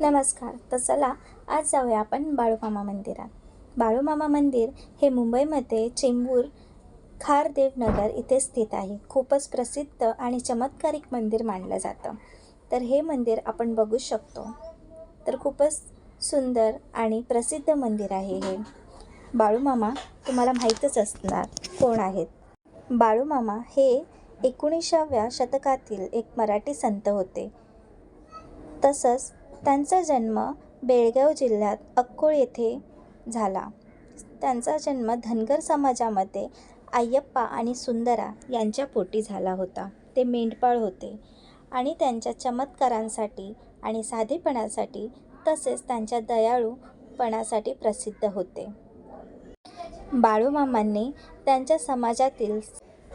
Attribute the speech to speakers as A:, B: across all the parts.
A: नमस्कार तर चला आज जाऊया आपण बाळूमामा मंदिरात. बाळूमामा मंदिर हे मुंबईमध्ये चेंबूर खारदेवनगर इथे स्थित आहे. खूपच प्रसिद्ध आणि चमत्कारिक मंदिर मानलं जातं. तर हे मंदिर आपण बघू शकतो. तर खूपच सुंदर आणि प्रसिद्ध मंदिर आहे हे. बाळूमामा तुम्हाला माहीतच असणार कोण आहेत. बाळूमामा हे एकोणीसाव्या शतकातील एक मराठी संत होते. तसंच त्यांचा जन्म बेळगाव जिल्ह्यात अक्कोळ येथे झाला. त्यांचा जन्म धनगर समाजामध्ये अय्यप्पा आणि सुंदरा यांच्या पोटी झाला होता. ते मेंढपाळ होते आणि त्यांच्या चमत्कारांसाठी आणि साधेपणासाठी तसेच त्यांच्या दयाळूपणासाठी प्रसिद्ध होते. बाळूमामांनी त्यांच्या समाजातील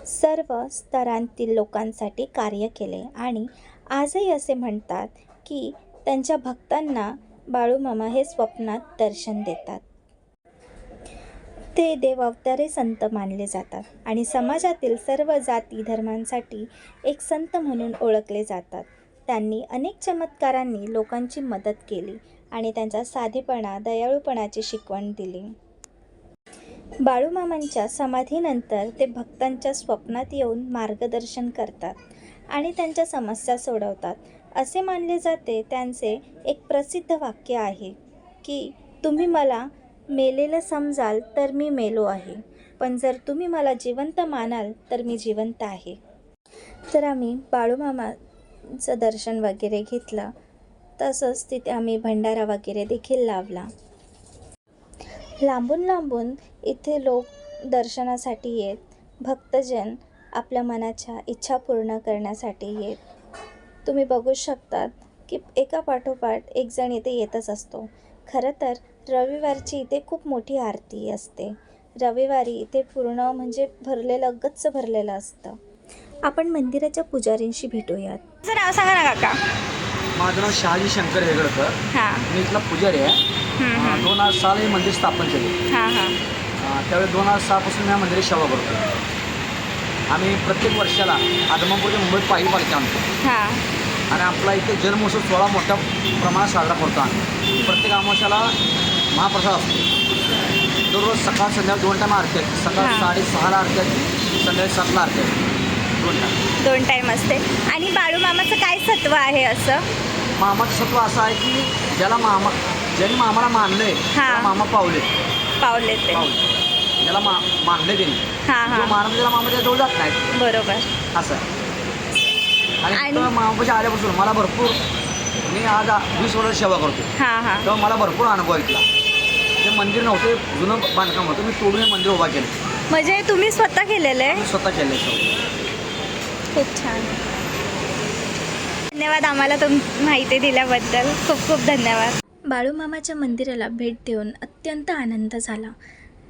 A: सर्व स्तरांतील लोकांसाठी कार्य केले आणि आजही असे म्हणतात की त्यांच्या भक्तांना बाळूमामा हे स्वप्नात दर्शन देतात. ते देवावतारे संत मानले जातात आणि समाजातील सर्व जाती धर्मांसाठी एक संत म्हणून ओळखले जातात. त्यांनी अनेक चमत्कारांनी लोकांची मदत केली आणि त्यांचा साधेपणा दयाळूपणाची शिकवण दिली. बाळूमामांच्या समाधीनंतर ते भक्तांच्या स्वप्नात येऊन मार्गदर्शन करतात आणि त्यांच्या समस्या सोडवतात. असे मानले जाते त्यांचे एक प्रसिद्ध वाक्य आहे की तुम्ही मला मेलेलं समजाल तर मी मेलो आहे पण जर तुम्ही मला जिवंत मानाल तर मी जिवंत आहे. तर आम्ही बाळूमामाचं दर्शन वगैरे घेतलं. तसंच तिथे आम्ही भंडारा वगैरे देखील लावला. लांबून लांबून इथे लोक दर्शनासाठी येत भक्तजन आपल्या मनाच्या इच्छा पूर्ण करण्यासाठी येत. तुम्ही बघू शकतात की एका पाठोपाठ एक जण इथे येतच असतो. खरं तर रविवारची इथे खूप मोठी आरती असते. रविवारी इथे पूर्ण म्हणजे भरलेलं गच्च भरलेलं असतं. आपण मंदिराच्या पुजारींशी भेटूयात.
B: तुझं नाव सांगा ना काका.
C: माझं नाव शहाजी शंकर हेगडकर
B: हां.
C: मी इथला पुजारी आहे. अं, दोन हजार सहाला हे मंदिर स्थापन केले.
B: हां हां.
C: अं, त्यावेळी दोन हजार सहापासून मी या मंदिरात सेवा करतो आम्ही प्रत्येक वर्षाला आदमापूरच्या मुंबईत पायी पालखी आणतो.
B: हां.
C: आणि आपला इथे जन्मोत्सव सोहळा मोठ्या प्रमाणात साजरा करतो आम्ही. प्रत्येक अमावस्याला महाप्रसाद असतो. दररोज सकाळ संध्याकाळ दोन टाईम आरती असते. सकाळ
B: हां.
C: साडेसहाला आरती असते. संध्याकाळी सातला आरती असते. दोन टाईम
B: दोन टाईम असते. आणि बाळूमामाचं काय सत्व आहे असं?
C: मामाचं सत्व असं आहे की ज्याला मामा ज्यांनी मामाला मानलंय त्याला मामा पावले
B: पावले ते
C: पावले ज्याला मा मानले त्यांनी
B: हां
C: जो
B: हां
C: त्याला मामा त्याच्याजवळ जात नाही
B: बरोबर.
C: असं. आणि
B: आणि-
C: मामापाशी आल्यापासून मला भरपूर मी आज आ- वीस वर्ष सेवा करतो
B: हां हां.
C: तेव्हा मला भरपूर अनुभव इथला ते मंदिर नव्हते जुनं बांधकाम होतं मी तोडून हे मंदिर उभा केलं.
B: म्हणजे तुम्ही स्वतः केलेलं आहे?
C: मी स्वतः केलं
B: खूप छान. धन्यवाद आम्हाला तुम माहिती दिल्याबद्दल. खूप खूप धन्यवाद.
A: बाळूमामाच्या मंदिराला भेट देऊन अत्यंत आनंद झाला.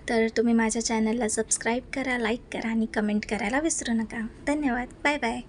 A: तर तुम्ही माझ्या चॅनलला सबस्क्राईब करा लाईक करा आणि कमेंट करायला विसरू नका. धन्यवाद. Bye bye.